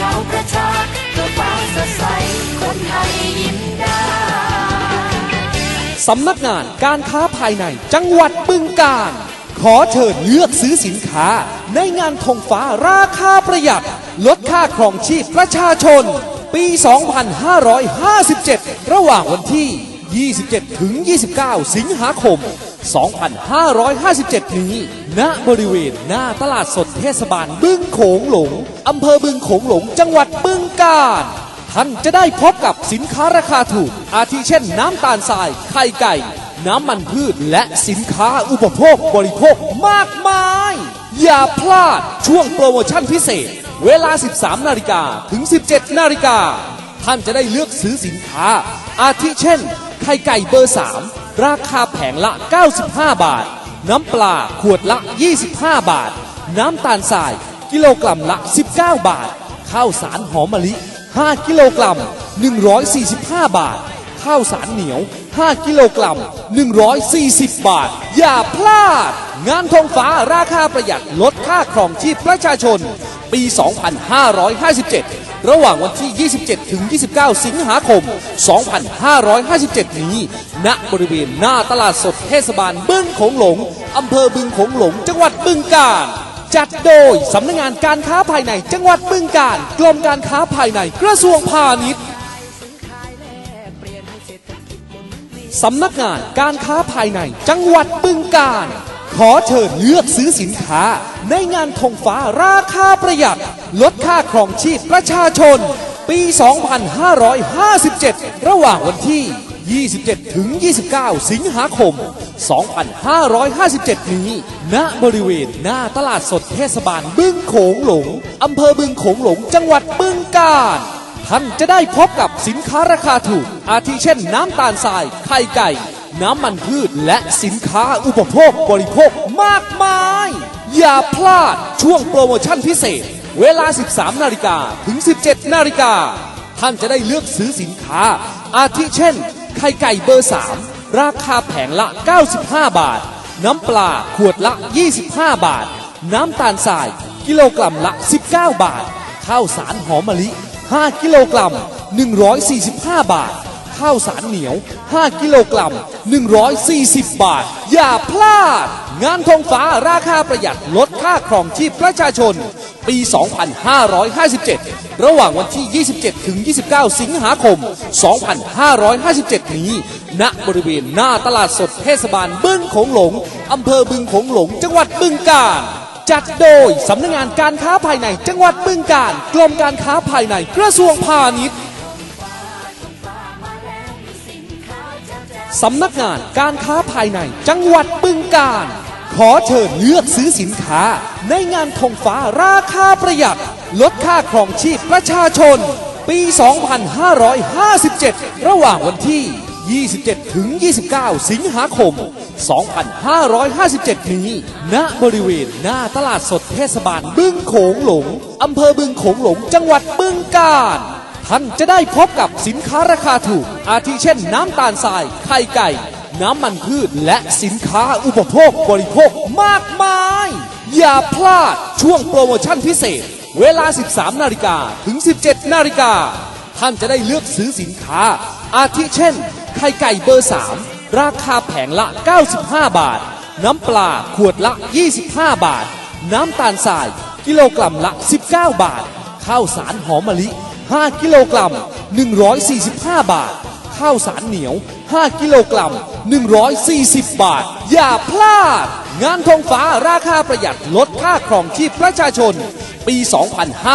ชาวประชาเพื่ฟ้าสดใสคนไทยยิ้มได้สำนักงานการค้าภายในจังหวัดบึงกาฬขอเชิญเลือกซื้อสินค้า ในงานธงฟ้าราคาประหยัด ลดค่าครองชีพประชาชน ปี 2557 ระหว่างวันที่ 27 ถึง 29 สิงหาคม 2557 นี้ ณ บริเวณหน้าตลาดสดเทศบาลบึงโขงหลง อำเภอบึงโขงหลง จังหวัดบึงกาฬ ท่านจะได้พบกับสินค้าราคาถูก อาทิเช่นน้ำตาลทราย ไข่ไก่ น้ำมันพืช และสินค้าอุปโภคบริโภคมากมาย อย่าพลาดช่วงโปรโมชั่นพิเศษ เวลา 13 นาฬิกาถึง 17 นาฬิกาท่านจะได้เลือกซื้อสินค้า อาทิเช่น ข่ไก่เบอร์ 3 ราคาแผงละ 95 บาท น้ำปลาขวดละ 25 บาท น้ำตาลทราย กิโลกรัมละ 19 บาท ข้าวสารหอมมะลิ 5 กิโลกรัม 145 บาท ข้าวสารเหนียว 5 กิโลกรัม 140 บาท อย่าพลาด งานทองฟ้าราคาประหยัดลดค่าครองชีพประชาชน ปี 2557 ระหว่างวันที่ 27 ถึง 29 สิงหาคม 2557 นี้ ณ บริเวณหน้าตลาดสดเทศบาลบึงโขงหลง อำเภอบึงโขงหลง จังหวัดบึงกาฬจัดโดย สำนักงานการค้าภายในจังหวัดบึงกาฬกรมการค้าภายในกระทรวงพาณิชย์สำนักงานการค้าภายในจังหวัดบึงกาฬ ขอเชิญเลือกซื้อสินค้า ในงานธงฟ้าราคาประหยัด ลดค่าครองชีพประชาชน ปี 2557 ระหว่างวันที่ 27 ถึง 29 สิงหาคม 2557 นี้ ณ บริเวณหน้าตลาดสดเทศบาลบึงโขงหลง อำเภอบึงโขงหลง จังหวัดบึงกาฬท่านจะได้พบกับสินค้าราคาถูก อาทิเช่นน้ำตาลทราย ไข่ไก่ น้ำมันพืชและสินค้าอุปโภคบริโภคมากมาย อย่าพลาดช่วงโปรโมชั่นพิเศษ เวลา 13 นาฬิกาถึง 17 นาฬิกา ท่านจะได้เลือกซื้อสินค้า อาทิเช่น ไข่ไก่เบอร์ 3 ราคาแผงละ 95 บาท น้ำปลาขวดละ 25 บาท น้ำตาลทราย กิโลกรัมละ 19 บาท ข้าวสารหอมมะลิ 5 กิโลกรัม 145 บาท ข้าวสารเหนียว 5 กิโลกรัม 140 บาท อย่าพลาด งานทองฟ้าราคาประหยัดลดค่าครองชีพประชาชน ปี 2557 ระหว่างวันที่ 27 ถึง 29 สิงหาคม 2557 นี้ ณ บริเวณหน้าตลาดสดเทศบาลบึงโขงหลง อำเภอบึงโขงหลง จังหวัดบึงกาฬจัดโดยสำนักงานการค้าภายในจังหวัดบึงกาฬกรมการค้าภายในกระทรวงพาณิชย์ สำนักงานการค้าภายในจังหวัดบึงกาฬขอเชิญเลือกซื้อสินค้า ในงานธงฟ้าราคาประหยัด ลดค่าครองชีพประชาชน ปี 2557 ระหว่างวันที่ 27 ถึง 29 สิงหาคม 2557 นี้ ณ บริเวณหน้าตลาดสดเทศบาลบึงโขงหลง อำเภอบึงโขงหลง จังหวัดบึงกาฬ ท่านจะได้พบกับสินค้าราคาถูก อาทิเช่นน้ำตาลทราย ไข่ไก่ น้ำมันพืช และสินค้าอุปโภคบริโภคมากมาย อย่าพลาดช่วงโปรโมชั่นพิเศษ เวลา 13 นาฬิกาถึง 17 นาฬิกา ท่านจะได้เลือกซื้อสินค้า อาทิเช่น ไข่ไก่เบอร์ 3 ราคาแผงละ 95 บาท น้ำปลาขวดละ 25 บาท น้ำตาลทราย กิโลกรัมละ 19 บาท ข้าวสารหอมมะลิ 5 กิโลกรัม 145 บาท ข้าวสารเหนียว 5 กิโลกรัม 140 บาท อย่าพลาด งานธงฟ้าราคาประหยัดลดค่าครองชีพประชาชน ปี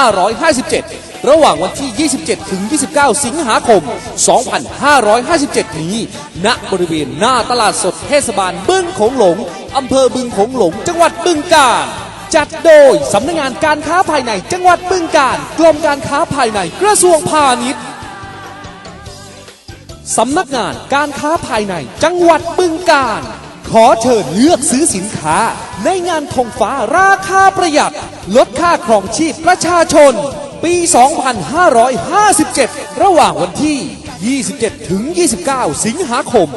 2557 ระหว่างวันที่ 27 ถึง 29 สิงหาคม 2557 นี้ ณ บริเวณหน้าตลาดสดเทศบาลบึงโขงหลง อำเภอบึงโขงหลง จังหวัดบึงกาฬ จัดโดยสำนักงานการค้าภายในจังหวัดบึงกาฬกรมการค้าภายในกระทรวงพาณิชย์สำนักงานการค้าภายในจังหวัดบึงกาฬขอเชิญเลือกซื้อสินค้า ในงานธงฟ้าราคาประหยัด ลดค่าครองชีพประชาชน ปี 2557 ระหว่างวันที่ 27 ถึง 29 สิงหาคม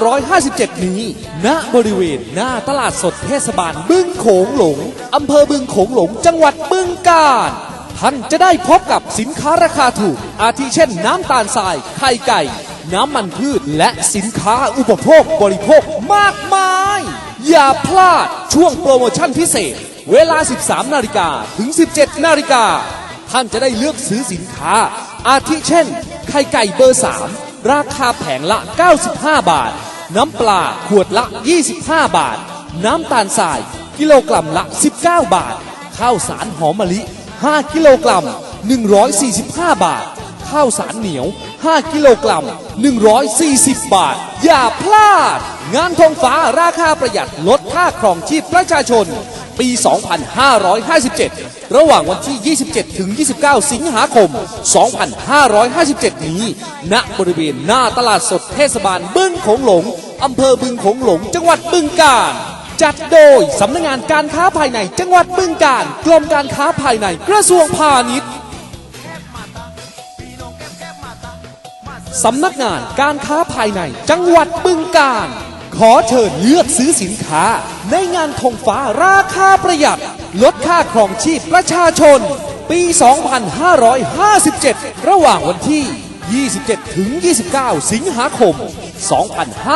2557 นี้ ณ บริเวณหน้าตลาดสดเทศบาลบึงโขงหลง อำเภอบึงโขงหลง จังหวัดบึงกาฬ ท่านจะได้พบกับสินค้าราคาถูก อาทิเช่นน้ำตาลทราย ไข่ไก่ น้ำมันพืช และสินค้าอุปโภคบริโภคมากมาย อย่าพลาดช่วงโปรโมชั่นพิเศษ เวลา 13 นาฬิกาถึง 17 นาฬิกา ท่านจะได้เลือกซื้อสินค้า อาทิเช่น ไข่ไก่เบอร์ 3 ราคาแผงละ 95 บาท น้ำปลาขวดละ 25 บาท น้ำตาลทราย กิโลกรัมละ 19 บาท ข้าวสารหอมมะลิ 5 กิโลกรัม 145 บาท ข้าวสารเหนียว 5 กิโลกรัม 140 บาท อย่าพลาด งานธงฟ้าราคาประหยัดลดค่าครองชีพประชาชน ปี 2557 ระหว่างวันที่ 27 ถึง 29 สิงหาคม 2557 นี้ ณ บริเวณหน้าตลาดสดเทศบาลบึงโขงหลง อำเภอบึงโขงหลง จังหวัดบึงกาฬ จัดโดยสำนักงานการค้าภายในจังหวัดบึงกาฬ กรมการค้าภายในกระทรวงพาณิชย์สำนักงานการค้าภายในจังหวัดบึงกาฬ ขอเชิญเลือกซื้อสินค้า ในงานธงฟ้าราคาประหยัด ลดค่าครองชีพประชาชน ปี 2557 ระหว่างวันที่ 27 ถึง 29 สิงหาคม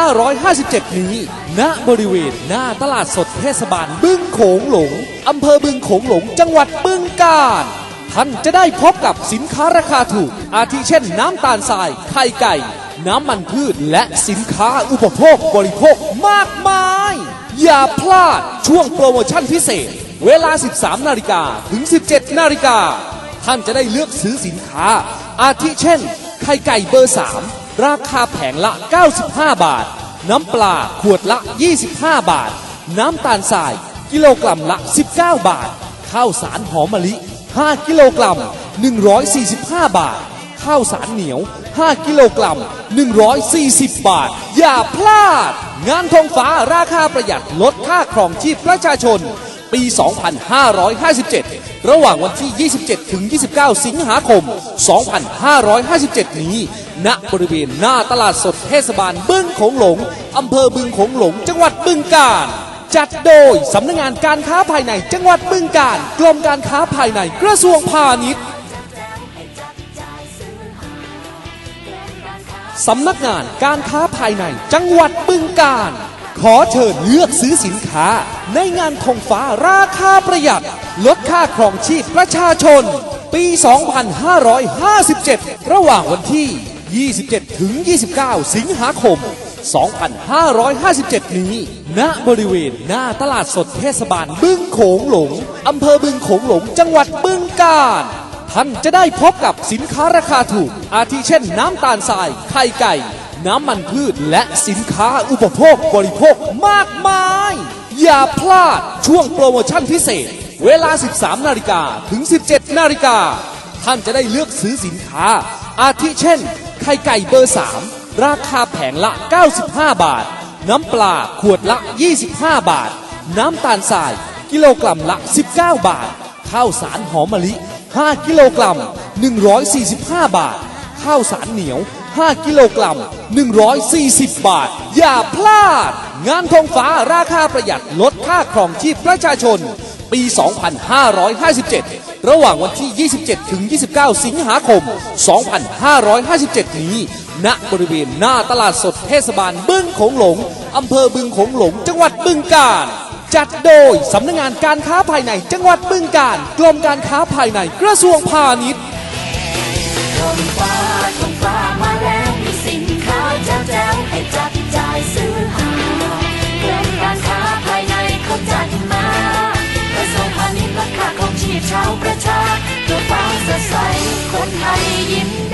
2557 นี้ ณ บริเวณหน้าตลาดสดเทศบาลบึงโขงหลง อำเภอบึงโขงหลง จังหวัดบึงกาฬ ท่านจะได้พบกับสินค้าราคาถูก อาทิเช่นน้ำตาลทราย ไข่ไก่ น้ำมันพืชและสินค้าอุปโภคบริโภคมากมาย อย่าพลาดช่วงโปรโมชั่นพิเศษ เวลา 13 นาฬิกาถึง 17 นาฬิกา ท่านจะได้เลือกซื้อสินค้า อาทิเช่น ไข่ไก่เบอร์ 3 ราคาแผงละ 95 บาท น้ำปลาขวดละ 25 บาท น้ำตาลทราย กิโลกรัมละ 19 บาท ข้าวสารหอมมะลิ 5 กิโลกรัม 145 บาท ข้าวสารเหนียว 5 กิโลกรัม 140 บาท อย่าพลาด งานธงฟ้าราคาประหยัดลดค่าครองชีพประชาชน ปี 2557 ระหว่างวันที่ 27 ถึง 29 สิงหาคม 2557 นี้ ณ บริเวณหน้าตลาดสดเทศบาลบึงโขงหลง อำเภอบึงโขงหลง จังหวัดบึงกาฬจัดโดย สำนักงานการค้าภายในจังหวัดบึงกาฬกรมการค้าภายในกระทรวงพาณิชย์ สำนักงานการค้าภายในจังหวัดบึงกาฬขอเชิญเลือกซื้อสินค้า ในงานธงฟ้าราคาประหยัด ลดค่าครองชีพประชาชน ปี 2557 ระหว่างวันที่ 27 ถึง 29 สิงหาคม 2557 นี้ ณ บริเวณหน้าตลาดสดเทศบาลบึงโขงหลง อำเภอบึงโขงหลง จังหวัดบึงกาฬ ท่านจะได้พบกับสินค้าราคาถูก อาทิเช่นน้ำตาลทราย ไข่ไก่ น้ำมันพืช และสินค้าอุปโภคบริโภคมากมาย อย่าพลาดช่วงโปรโมชั่นพิเศษ เวลา 13 นาฬิกาถึง 17 นาฬิกา ท่านจะได้เลือกซื้อสินค้า อาทิเช่น ไข่ไก่เบอร์ 3 ราคาแผงละ 95 บาท น้ำปลาขวดละ 25 บาท น้ำตาลทราย กิโลกรัมละ 19 บาท ข้าวสารหอมมะลิ 5 กิโลกรัม 145 บาท ข้าวสารเหนียว 5 กิโลกรัม 140 บาท อย่าพลาด งานธงฟ้าราคาประหยัดลดค่าครองชีพประชาชน ปี 2557 ระหว่างวันที่ 27 ถึง 29 สิงหาคม 2557 นี้ ณ บริเวณหน้าตลาดสดเทศบาลบึ้งโขงหลง อำเภอบึงโขงหลง จังหวัดบึงกาฬ จัดโดยสำนักงานการค้าภายในจังหวัดบึงกาฬกรมการค้าภายในกระทรวงพาณิชย์ชาวประชาเพื่อฟ้าสดใสคนไทยยิ้ม